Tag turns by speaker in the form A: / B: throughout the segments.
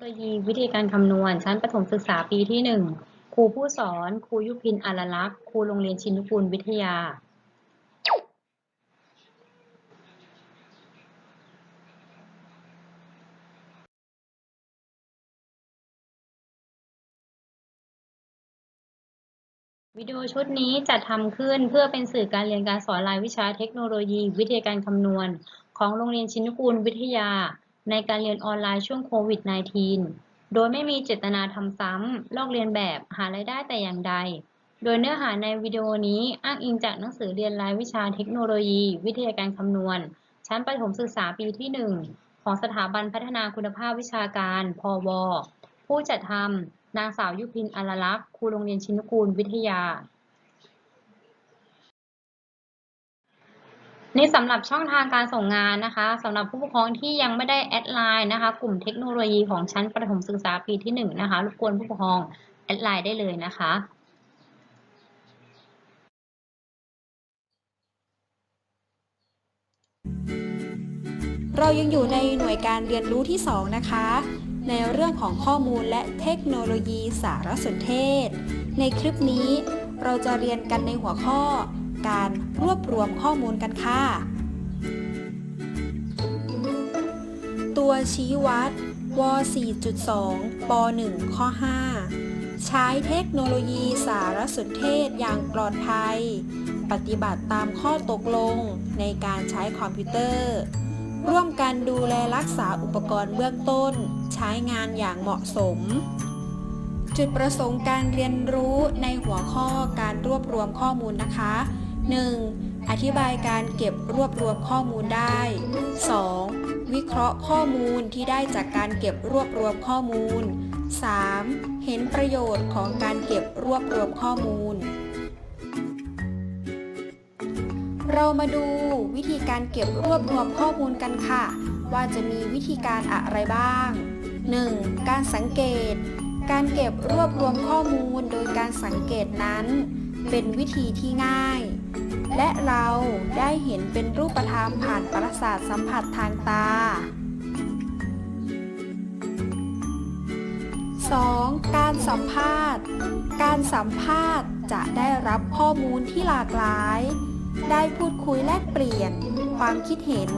A: โลยีวิธีการคำนวณ ชั้นประถมศึกษาปีที่หนึ่งครูผู้สอน ครูยุพินอารลักษ์ครูโรงเรียนชินุกูลวิทยา วิดีโอชุดนี้จัดทำขึ้นเพื่อเป็นสื่อการเรียนการสอนรายวิชาเทคโนโลยี วิทยาการคำนวณ ของโรงเรียนชินุกูลวิทยา ในการเรียนออนไลน์ช่วงโควิด -19 โดยไม่มีเจตนาทำซ้ำ ลอกเลียนแบบหารายได้แต่อย่างใด โดยเนื้อหาในวิดีโอนี้อ้างอิงจากหนังสือเรียนรายวิชาเทคโนโลยี วิทยาการคำนวณ ชั้นประถมศึกษาปีที่ 1 ของสถาบันพัฒนาคุณภาพวิชาการ พว ผู้จัดทำนางสาวยุพินอารลักษ์ครูโรงเรียนชินุกูลวิทยา นี่สำหรับช่องทางการส่งงานนะคะสำหรับผู้ปกครองที่ยังไม่ได้แอดไลน์นะคะ กลุ่มเทคโนโลยีของชั้นประถมศึกษาปีที่หนึ่งนะคะรบกวนผู้ปกครองแอดไลน์ได้เลยนะคะ
B: เรายังอยู่ในหน่วยการเรียนรู้ที่ 2 นะคะ ในเรื่องของข้อมูลและเทคโนโลยีสารสนเทศ ในคลิปนี้เราจะเรียนกันในหัวข้อ การ รวบรวมข้อมูลกันค่ะ ตัวชี้วัดว 4.2 ป .1 ข้อ 5 ใช้เทคโนโลยีสารสนเทศอย่างปลอดภัย ปฏิบัติตามข้อตกลงในการใช้คอมพิวเตอร์ ร่วมกันดูแลรักษาอุปกรณ์เบื้องต้น ใช้งานอย่างเหมาะสม จุดประสงค์การเรียนรู้ในหัวข้อการรวบรวมข้อมูลนะคะ 1. อธิบายการเก็บรวบรวมข้อมูลได้ 2. วิเคราะห์ข้อมูลที่ได้จากการเก็บรวบรวมข้อมูล 3. เห็นประโยชน์ของการเก็บรวบรวมข้อมูล เรามาดูวิธีการเก็บรวบรวมข้อมูลกันค่ะ ว่าจะมีวิธีการอะไรบ้าง 1. การสังเกต การเก็บรวบรวมข้อมูลโดยการสังเกตนั้น เป็นวิธีที่ง่าย และเราได้เห็นเป็นรูปธรรมผ่านประสาทสัมผัสทางตา 2. การสัมภาษณ์ การสัมภาษณ์จะได้รับข้อมูลที่หลากหลาย ได้พูดคุยแลกเปลี่ยน ความคิดเห็น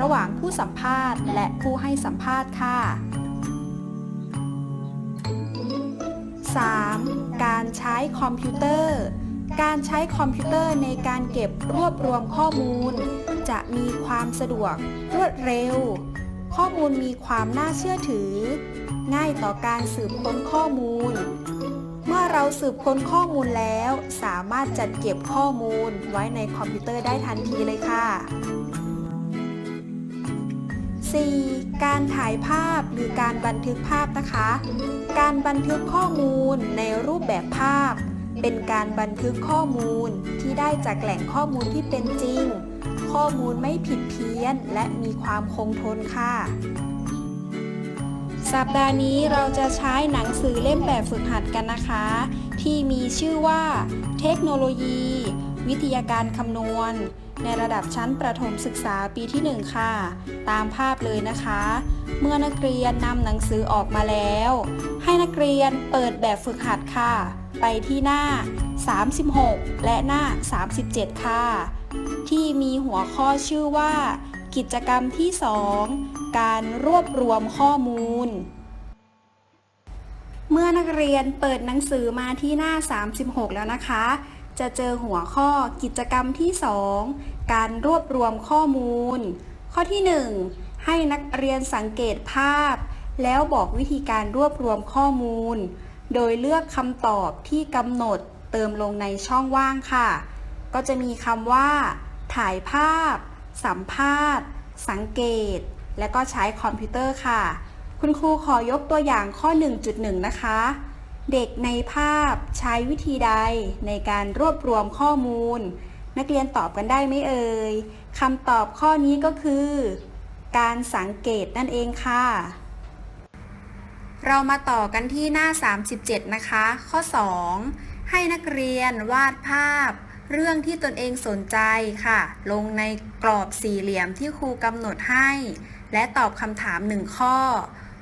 B: ระหว่างผู้สัมภาษณ์ และผู้ให้สัมภาษณ์ค่ะ 3. การใช้คอมพิวเตอร์ การใช้คอมพิวเตอร์ในการเก็บรวบรวมข้อมูล จะมีความสะดวกรวดเร็ว ข้อมูลมีความน่าเชื่อถือ ง่ายต่อการสืบค้นข้อมูล เมื่อเราสืบค้นข้อมูลแล้ว สามารถจัดเก็บข้อมูลไว้ในคอมพิวเตอร์ได้ทันทีเลยค่ะ 4. การถ่ายภาพหรือการบันทึกภาพนะคะ การบันทึกข้อมูลในรูปแบบภาพ เป็นการบันทึกข้อมูลที่ได้จากแหล่งข้อมูลที่เป็นจริง ข้อมูลไม่ผิดเพี้ยน และมีความคงทนค่ะ สัปดาห์นี้เราจะใช้หนังสือเล่มแบบฝึกหัดกันนะคะ ที่มีชื่อว่า เทคโนโลยี วิทยาการคำนวณ ในระดับชั้นประถมศึกษาปีที่ 1 ค่ะ ตามภาพเลยนะคะ เมื่อนักเรียนนำหนังสือออกมาแล้ว ให้นักเรียนเปิดแบบฝึกหัดค่ะ ไปที่หน้า 36 และหน้า 37 ค่ะ ที่มีหัวข้อชื่อว่า กิจกรรมที่ 2 การรวบรวมข้อมูลเมื่อนักเรียนเปิดหนังสือมาที่หน้า 36 แล้วนะคะ จะเจอหัวข้อกิจกรรมที่ 2 การรวบรวมข้อมูล ข้อที่ 1 ให้นักเรียนสังเกตภาพ แล้วบอกวิธีการรวบรวมข้อมูล โดยเลือกคำตอบที่กำหนดเติมลงในช่องว่างค่ะ ก็จะมีคำว่า ถ่ายภาพ สัมภาษณ์ สังเกต และก็ใช้คอมพิวเตอร์ค่ะ คุณครูขอยกตัวอย่างข้อ 1.1 นะคะ เด็กในภาพใช้วิธีใดในการรวบรวมข้อมูล นักเรียนตอบกันได้ไหมเอ่ยคำตอบข้อนี้ก็คือ การสังเกตนั่นเองค่ะ เรามาต่อกันที่หน้า 37 นะคะ ข้อ 2 ให้นักเรียนวาดภาพ เรื่องที่ตนเองสนใจค่ะ ลงในกรอบสี่เหลี่ยมที่ครูกำหนดให้ และตอบคำถามหนึ่งข้อ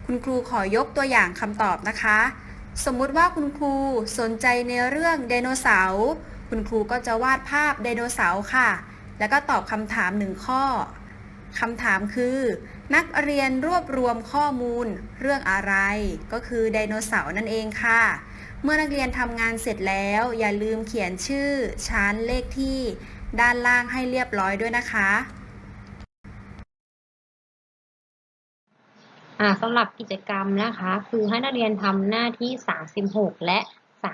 B: คุณคุณครูขอยกตัวอย่างคำตอบนะคะ สมมุติว่าคุณครูสนใจในเรื่องไดโนเสาร์คุณครูก็จะวาดภาพไดโนเสาร์ค่ะ แล้วก็ตอบคำถามหนึ่งข้อคำถามคือ นักเรียนรวบรวมข้อมูลเรื่องอะไร ก็คือไดโนเสาร์นั่นเองค่ะ เมื่อนักเรียนทำงานเสร็จแล้ว อย่าลืมเขียนชื่อชั้นเลขที่ ด้านล่างให้เรียบร้อยด้วยนะคะ
A: สำหรับกิจกรรมนะคะ คือให้นักเรียนทำหน้าที่ 36 และ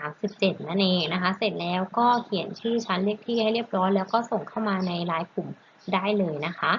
A: 37 นั่นเองนะคะ เสร็จแล้วก็เขียนชื่อชั้นเลขที่ให้เรียบร้อย แล้วก็ส่งเข้ามาในไลน์กลุ่มได้เลยนะคะ